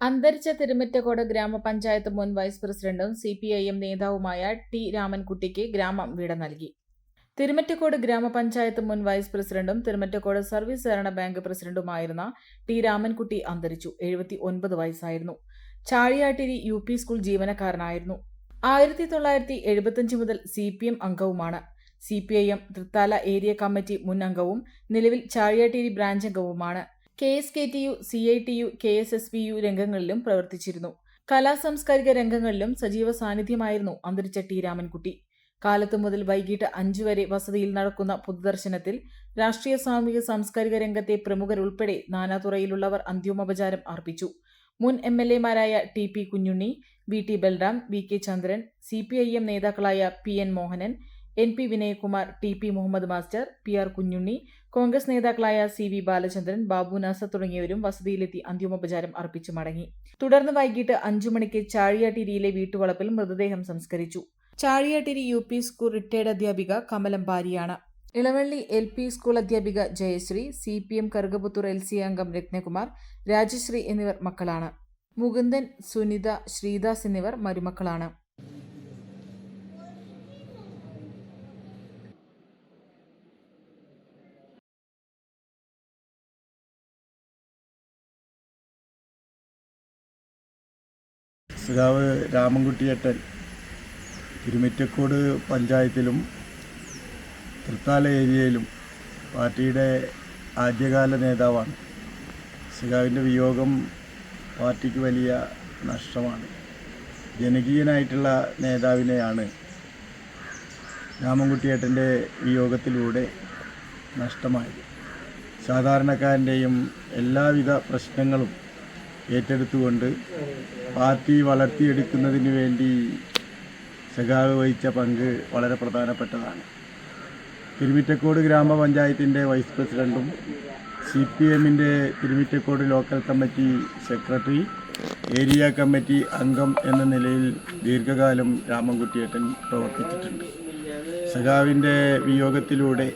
അന്തരിച്ച തിരുമറ്റക്കോട് ഗ്രാമപഞ്ചായത്ത് മുൻ വൈസ് പ്രസിഡന്റും സി പി ഐ എം നേതാവുമായ ടി രാമൻകുട്ടിക്ക് ഗ്രാമം വീട് നൽകി. തിരുമറ്റക്കോട് ഗ്രാമപഞ്ചായത്ത് മുൻ വൈസ് പ്രസിഡന്റും തിരുമറ്റക്കോട് സർവീസ് സഹകരണ ബാങ്ക് പ്രസിഡന്റുമായിരുന്ന ടി രാമൻകുട്ടി അന്തരിച്ചു. എഴുപത്തി ഒൻപത് വയസ്സായിരുന്നു. ചാഴിയാട്ടിരി യു പി സ്കൂൾ ജീവനക്കാരനായിരുന്നു. ആയിരത്തി തൊള്ളായിരത്തി എഴുപത്തിയഞ്ച് മുതൽ C P M അംഗവുമാണ്. C P I M Thrithala area committee മുൻ അംഗവും നിലവിൽ Chazhiyattiri branch അംഗവുമാണ്. K S K T U C I T U K S S P U രംഗങ്ങളിലും പ്രവർത്തിച്ചിരുന്നു. കലാസാംസ്കാരിക രംഗങ്ങളിലും സജീവ സാന്നിധ്യമായിരുന്നു അന്തരിച്ച ടി രാമൻകുട്ടി. കാലത്തു മുതൽ വൈകിട്ട് അഞ്ചു വരെ വസതിയിൽ നടക്കുന്ന പൊതുദർശനത്തിൽ രാഷ്ട്രീയ സാമൂഹിക സാംസ്കാരിക രംഗത്തെ പ്രമുഖരുൾപ്പെടെ നാനാതുറയിലുള്ളവർ അന്ത്യോപചാരം അർപ്പിച്ചു. മുൻ M L എമാരായ T P Kunhunni V T Balram V K Chandran C P I M നേതാക്കളായ P N Mohanan N P Vinayakumar T P Muhammad master P R Kunhunni Congress നേതാക്കളായ സി വി ബാലചന്ദ്രൻ ബാബു നാസർ തുടങ്ങിയവരും വസതിയിലെത്തി അന്തിമോപചാരം അർപ്പിച്ചു മടങ്ങി. തുടർന്ന് വൈകിട്ട് അഞ്ചു മണിക്ക് ചാഴിയാട്ടിരിയിലെ വീട്ടുവളപ്പിൽ മൃതദേഹം സംസ്കരിച്ചു. Chazhiyattiri U P school retired അധ്യാപിക കമലം ഭാര്യയാണ് ഇളവള്ളി എൽ പി സ്കൂൾ അധ്യാപിക Jayasree C P M Karukaputhur L C അംഗം രത്നകുമാർ രാജശ്രീ എന്നിവർ മക്കളാണ്. മുകുന്ദൻ സുനിത ശ്രീദാസ് എന്നിവർ മരുമക്കളാണ്. സഖാവ് രാമൻകുട്ടിയേട്ടൻ തിരുമിറ്റക്കോട് പഞ്ചായത്തിലും തൃത്താല ഏരിയയിലും പാർട്ടിയുടെ ആദ്യകാല നേതാവാണ്. സഖാവിന്റെ വിയോഗം പാർട്ടിക്ക് വലിയ നഷ്ടമാണ്. ജനകീയനായിട്ടുള്ള നേതാവിനെയാണ് രാമൻകുട്ടിയേട്ടന്റെ വിയോഗത്തിലൂടെ നഷ്ടമായത്. സാധാരണക്കാരന്റെയും എല്ലാവിധ പ്രശ്നങ്ങളും ഏറ്റെടുത്തുകൊണ്ട് പാർട്ടി വളർത്തിയെടുക്കുന്നതിന് വേണ്ടി സഖാവ് വഹിച്ച പങ്ക് വളരെ പ്രധാനപ്പെട്ടതാണ്. തിരുമിറ്റക്കോട് ഗ്രാമപഞ്ചായത്തിന്റെ വൈസ് പ്രസിഡന്റും സി പി എമ്മിന്റെ Thirumittacode local committee secretary area committee അംഗം എന്ന നിലയിൽ ദീർഘകാലം രാമൻകുട്ടിയേട്ടൻ പ്രവർത്തിച്ചിട്ടുണ്ട്. സഖാവിന്റെ വിയോഗത്തിലൂടെ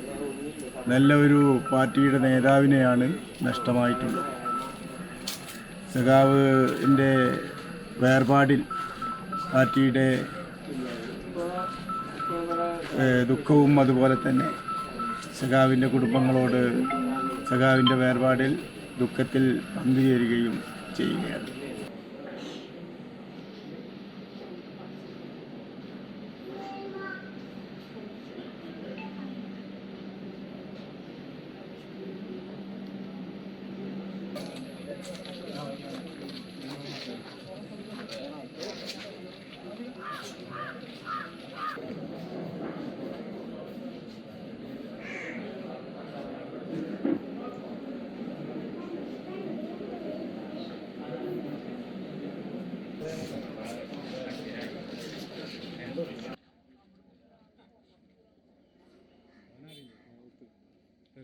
നല്ല ഒരു പാർട്ടിയുടെ നേതാവിനെയാണ് നഷ്ടമായിട്ടുള്ളത്. സഖാവിന്റെ വേർപാടിൽ പാർട്ടിയുടെ ദുഃഖവും അതുപോലെ തന്നെ സഖാവിന്റെ കുടുംബങ്ങളോട് സഖാവിന്റെ വേർപാടിൽ ദുഃഖത്തിൽ പങ്കുചേരുകയും ചെയ്യുകയാണ്.